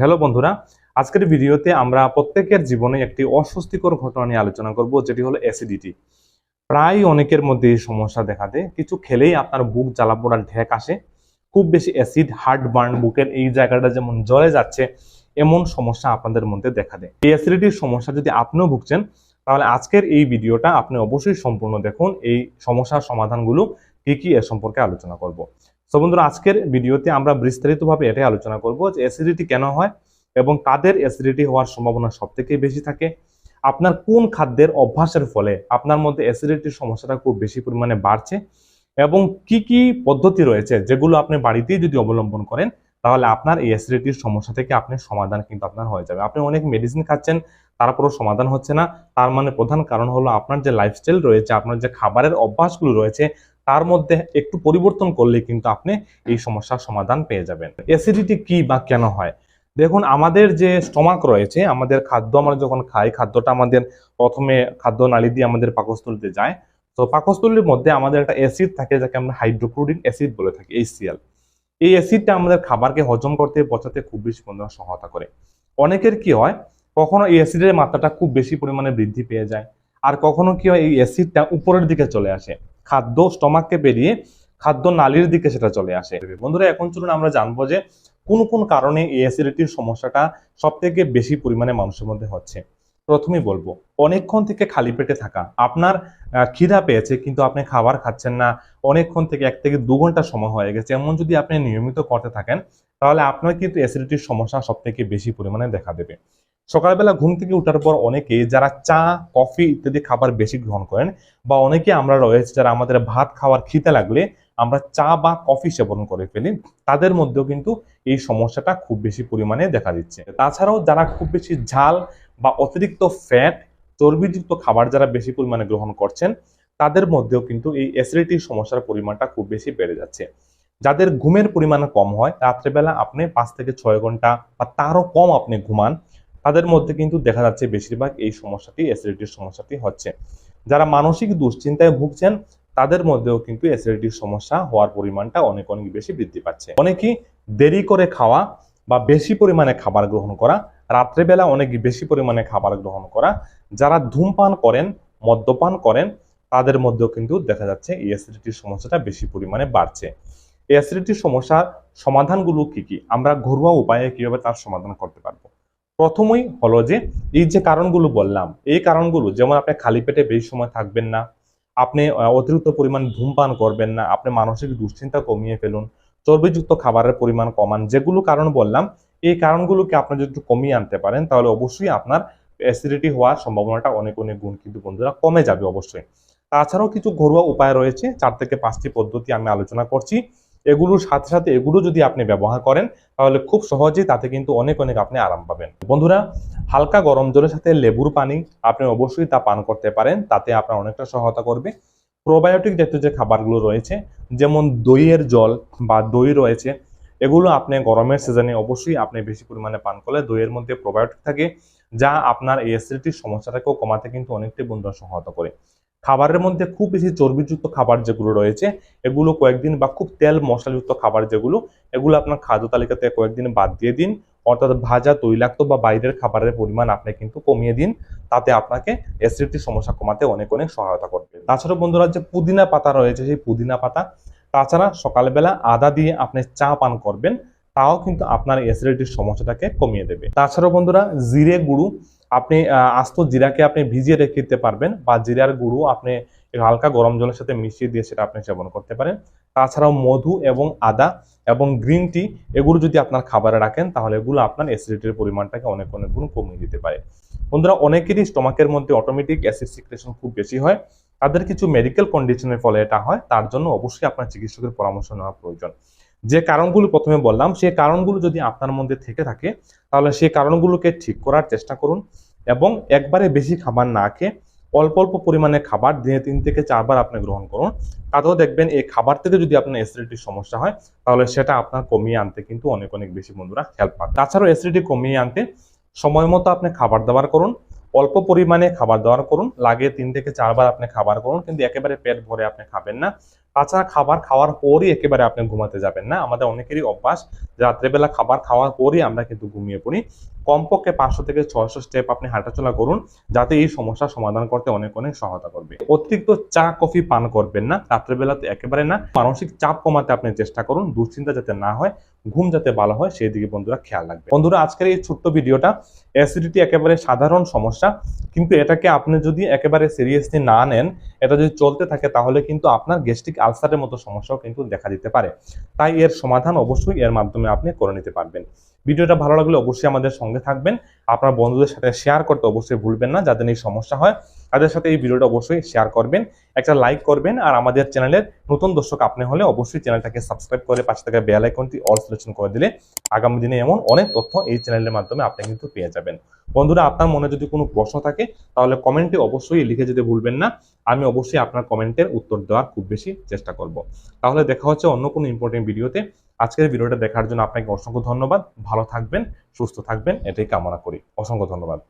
Hello বন্ধুরা, আজকের ভিডিওতে আমরা প্রত্যেকের জীবনে একটি অস্বস্তিকর ঘটনা নিয়ে আলোচনা করব, যেটি হলো অ্যাসিডিটি প্রায় অনেকের মধ্যে এই সমস্যা দেখা দেয়। কিছু খেলেই আপনার বুক জ্বালা পোড়ার ঢেক আসে। খুব বেশি অ্যাসিড হার্ট বার্ন বুকের এই জায়গাটা যেমন জ্বলে যাচ্ছে, এমন সমস্যা আপনাদের মধ্যে দেখা দেয়। এই অ্যাসিডিটির সমস্যা যদি আপনিও ভুগছেন, তাহলে আজকের এই ভিডিওটা আপনি অবশ্যই সম্পূর্ণ দেখুন। এই সমস্যার সমাধানগুলো কি কি এ সম্পর্কে আলোচনা করব। তো বন্ধুরা, আজকের ভিডিওতে আমরা বিস্তারিতভাবে এটাই আলোচনা করব যে অ্যাসিডিটি কেন হয় এবং কাদের অ্যাসিডিটি হওয়ার সম্ভাবনা সব থেকে বেশি থাকে, আপনার কোন খাদ্যের অভ্যাসের ফলে আপনার মধ্যে অ্যাসিডিটির সমস্যাটা খুব বেশি পরিমাণে বাড়ছে এবং কি কি পদ্ধতি রয়েছে যেগুলো আপনি বাড়িতেই যদি অবলম্বন করেন, তাহলে আপনার এই অ্যাসিডিটির সমস্যা থেকে আপনি সমাধান কিন্তু আপনার হয়ে যাবে। আপনি অনেক মেডিসিন খাচ্ছেন, তারপরও সমাধান হচ্ছে না। তার মানে প্রধান কারণ হলো আপনার যে লাইফস্টাইল রয়েছে, আপনার যে খাবারের অভ্যাসগুলো রয়েছে তার মধ্যে একটু পরিবর্তন করলে কিন্তু আপনি এই সমস্যার সমাধান পেয়ে যাবেন। অ্যাসিডিটি কি বা কেন হয়? দেখুন, আমাদের যে স্টমাক রয়েছে, আমাদের খাদ্য আমরা যখন খাই, খাদ্যটা আমাদের প্রথমে খাদ্য নালী দিয়ে আমাদের পাকস্থলীতে যায়। তো পাকস্থলীর মধ্যে আমাদের একটা অ্যাসিড থাকে, যাকে আমরা হাইড্রোক্লোরিক অ্যাসিড বলে থাকি এইচসিএল এই অ্যাসিডটা আমাদের খাবারকে হজম করতে, পচাতে খুব বেশি বন্ধুরা সহায়তা করে। অনেকের কি হয়, কখনো এই অ্যাসিডের মাত্রাটা খুব বেশি পরিমাণে বৃদ্ধি পেয়ে যায়, আর কখনো কি হয়, এই অ্যাসিডটা উপরের দিকে চলে আসে। খাদ্য স্টমাককে পেরিয়ে খাদ্য নালীর দিকে সেটা চলে আসে। বন্ধুরা, এখন চলুন আমরা জানব যে কোন কোন কারণে এই অ্যাসিডিটির সমস্যাটা সব থেকে বেশি পরিমাণে মানুষের মধ্যে হচ্ছে। প্রথমেই বলব, অনেকক্ষণ থেকে খালি পেটে থাকা। আপনার খিদা পেয়েছে, কিন্তু আপনি খাবার খাচ্ছেন না। অনেকক্ষণ থেকে এক থেকে দু ঘণ্টা সময় হয়ে গেছে। এমন যদি আপনি নিয়মিত করতে থাকেন, তাহলে আপনার কিন্তু অ্যাসিডিটির সমস্যা সব থেকে বেশি পরিমাণে দেখা দেবে। সকালবেলা ঘুম থেকে ওঠার পর অনেকে যারা চা, কফি ইত্যাদি খাবার বেশি গ্রহণ করেন বা অনেকে আমরা রয়েছে যারা আমাদের ভাত খাওয়ার খিদে লাগলে আমরা চা বা কফি সেবন করে ফেলি, তাদের মধ্যেও কিন্তু এই সমস্যাটা খুব বেশি পরিমাণে দেখা দিচ্ছে। তাছাড়াও যারা খুব বেশি ঝাল বা অতিরিক্ত ফ্যাট চর্বিযুক্ত খাবার যারা বেশি পরিমাণে গ্রহণ করছেন, তাদের মধ্যেও কিন্তু এই অ্যাসিডিটির সমস্যার পরিমাণটা খুব বেশি বেড়ে যাচ্ছে। যাদের ঘুমের পরিমাণ কম হয়, রাত্রেবেলা আপনি পাঁচ থেকে ছয় ঘণ্টা বা তারও কম আপনি ঘুমান তাদের মধ্যে কিন্তু দেখা যাচ্ছে বেশিরভাগ এই সমস্যাটি অ্যাসিডিটির সমস্যাটি হচ্ছে। যারা মানসিক দুশ্চিন্তায় ভুগছেন, তাদের মধ্যেও কিন্তু অ্যাসিডিটির সমস্যা হওয়ার পরিমাণটা অনেক অনেক বেশি বৃদ্ধি পাচ্ছে। অনেকেই দেরি করে খাওয়া বা বেশি পরিমাণে খাবার গ্রহণ করা, রাত্রেবেলা অনেক বেশি পরিমাণে খাবার গ্রহণ করা, যারা ধূমপান করেন, মদ্যপান করেন, তাদের মধ্যেও কিন্তু দেখা যাচ্ছে এই অ্যাসিডিটির সমস্যাটা বেশি পরিমাণে বাড়ছে। এই অ্যাসিডিটির সমস্যার সমাধানগুলো কি কি? আমরা ঘরোয়া উপায়ে কীভাবে তার সমাধান করতে পারব? প্রথমেই হলো যে, এই যে কারণগুলো বললাম, এই কারণগুলো, যেমন আপনি খালি পেটে বেশি সময় থাকবেন না, আপনি অতিরিক্ত পরিমাণ ধূমপান করবেন না, আপনি মানসিক দুশ্চিন্তা কমিয়ে ফেলুন, চর্বিযুক্ত খাবারের পরিমাণ কমান, যেগুলো কারণ বললাম, এই কারণগুলোকে আপনি যদি কমিয়ে আনতে পারেন, তাহলে অবশ্যই আপনার অ্যাসিডিটি হওয়ার সম্ভাবনাটা অনেক অনেক গুণ কিন্তু বন্ধুরা কমে যাবে অবশ্যই। তাছাড়াও কিছু ঘরোয়া উপায় রয়েছে, চার থেকে পাঁচটি পদ্ধতি আমি আলোচনা করছি। এগুলোর সাথে সাথে এগুলো যদি আপনি ব্যবহার করেন, তাহলে খুব সহজেই তাতে কিন্তু অনেক অনেক আপনি আরাম পাবেন। বন্ধুরা, হালকা গরম জলের সাথে লেবুর পানি আপনি অবশ্যই তা পান করতে পারেন, তাতে আপনার অনেকটা সহায়তা করবে। প্রোবায়োটিক জাতীয় যে খাবারগুলো রয়েছে, যেমন দইয়ের জল বা দই রয়েছে, এগুলো আপনি গরমের সিজনে অবশ্যই আপনি বেশি পরিমাণে পান করলে দইয়ের মধ্যে প্রোবায়োটিক থাকে, যা আপনার এই অ্যাসিডিটির সমস্যাটাকেও কমাতে কিন্তু অনেকটাই বন্ধুরা সহায়তা করে। খাবারের মধ্যে খুব বেশি চর্বিযুক্ত খাবার যেগুলো রয়েছে, এগুলো কয়েকদিন বা খুব তেল মশলাযুক্ত খাবার যেগুলো, এগুলো আপনার খাদ্য তালিকাতে কয়েকদিন বাদ দিয়ে দিন। অর্থাৎ ভাজা, তৈলাক্ত বা বাইরের খাবারের পরিমাণ আপনি কিন্তু কমিয়ে দিন। তাতে আপনাকে অ্যাসিডিটির সমস্যা কমাতে অনেক অনেক সহায়তা করবে। তাছাড়া বন্ধুরা যে পুদিনা পাতা রয়েছে, সেই পুদিনা পাতা, তাছাড়া সকালবেলা আদা দিয়ে আপনি চা পান করবেন, তাও কিন্তু আপনার অ্যাসিডিটির সমস্যাটাকে কমিয়ে দেবে। তাছাড়াও বন্ধুরা, জিরে গুঁড়ো আপনি আস্ত জিরাকে আপনি ভিজিয়ে রেখে দিতে পারবেন বা জিরার গুঁড়ো আপনি হালকা গরম জলের সাথে মিশিয়ে দিয়ে সেটা আপনি সেবন করতে পারেন। তাছাড়াও মধু এবং আদা এবং গ্রিন টি, এগুলো যদি আপনার খাবারে রাখেন তাহলে এগুলো আপনার অ্যাসিডিটির পরিমাণটাকে অনেক অনেক গুণ কমিয়ে দিতে পারে। বন্ধুরা, অনেকেরই স্টমাকের মধ্যে অটোমেটিক অ্যাসিড সিক্রেশন খুব বেশি হয়। তাদের কিছু মেডিকেল কন্ডিশনের ফলে এটা হয়, তার জন্য অবশ্যই আপনার চিকিৎসকের পরামর্শ নেওয়া প্রয়োজন। যে কারণগুলো প্রথমে বললাম সেই কারণগুলো যদি আপনার মধ্যে থেকে থাকে, তাহলে সেই কারণগুলোকে ঠিক করার চেষ্টা করুন। এবং একবারে বেশি খাবার না খেয়ে অল্প অল্প পরিমাণে খাবার দিনে তিন থেকে চারবার আপনি গ্রহণ করুন। তাতেও দেখবেন এই খাবার থেকে যদি আপনার অ্যাসিডিটির সমস্যা হয়, তাহলে সেটা আপনার কমিয়ে আনতে কিন্তু অনেক অনেক বেশি বন্ধুরা হেল্প পাবে। তাছাড়াও অ্যাসিডিটি কমিয়ে আনতে সময় মতো আপনি খাবার দাবার করুন, অল্প পরিমাণে খাবার দাবার করুন লাগে তিন থেকে চারবার আপনি খাবার করুন, কিন্তু একেবারে পেট ভরে আপনি খাবেন না। তাছাড়া খাবার খাওয়ার পরই একেবারে আপনি ঘুমাতে যাবেন না। আমাদের অনেকেরই অভ্যাস, রাত্রেবেলা খাবার খাওয়ার পরই আমরা কিন্তু ঘুমিয়ে পড়ি। কমপক্ষে পাঁচশো থেকে ছয়শো স্টেপ আপনি হাঁটাচলা করুন, যাতে এই সমস্যার সমাধান করতে অনেক অনেক সহায়তা করবে। অতিরিক্ত চা, কফি, পান করবেন না। রাত্রেবেলাতে একেবারে না। মানসিক চাপ কমাতে আপনি চেষ্টা করুন, দুশ্চিন্তা যাতে না হয়, ঘুম যাতে ভালো হয়, সেই দিকে বন্ধুরা খেয়াল রাখবে বন্ধুরা, আজকের এই ছোট্ট ভিডিওটা অ্যাসিডিটি একেবারে সাধারণ সমস্যা। কিন্তু এটাকে আপনি যদি একেবারে সিরিয়াসলি না নেন, এটা যদি চলতে থাকে, তাহলে কিন্তু আপনার গ্যাস্ট্রিক আলসারের মতো সমস্যাও কিন্তু দেখা দিতে পারে। তাই এর সমাধান অবশ্যই এর মাধ্যমে আপনি করে নিতে পারবেন। ভিডিওটা ভালো লাগলে অবশ্যই আমাদের সঙ্গে থাকবেন। আপনার বন্ধুদের সাথে শেয়ার করতে অবশ্যই ভুলবেন না। যাদের এই সমস্যা হয় তাদের সাথে এই ভিডিওটা অবশ্যই শেয়ার করবেন, একটা লাইক করবেন আর আমাদের চ্যানেলের নতুন দর্শক আপনি হলে অবশ্যই চ্যানেলটাকে সাবস্ক্রাইব করে পাশে থাকা বেল আইকনটি অল সিলেকশন করে দিলে আগামী দিনে এমন অনেক তথ্য এই চ্যানেলের মাধ্যমে আপনি কিন্তু পেয়ে যাবেন। বন্ধুরা, আপনার মনে যদি কোনো প্রশ্ন থাকে, তাহলে কমেন্টে অবশ্যই লিখে যেতে ভুলবেন না। আমি অবশ্যই আপনার কমেন্টের উত্তর দেওয়ার খুব বেশি চেষ্টা করব। তাহলে দেখা হচ্ছে অন্য কোনো ইম্পর্টেন্ট ভিডিওতে আজকের ভিডিওটা দেখার জন্য আপনাকে অসংখ্য ধন্যবাদ। ভালো থাকবেন, সুস্থ থাকবেন, এটাই কামনা করি। অসংখ্য ধন্যবাদ।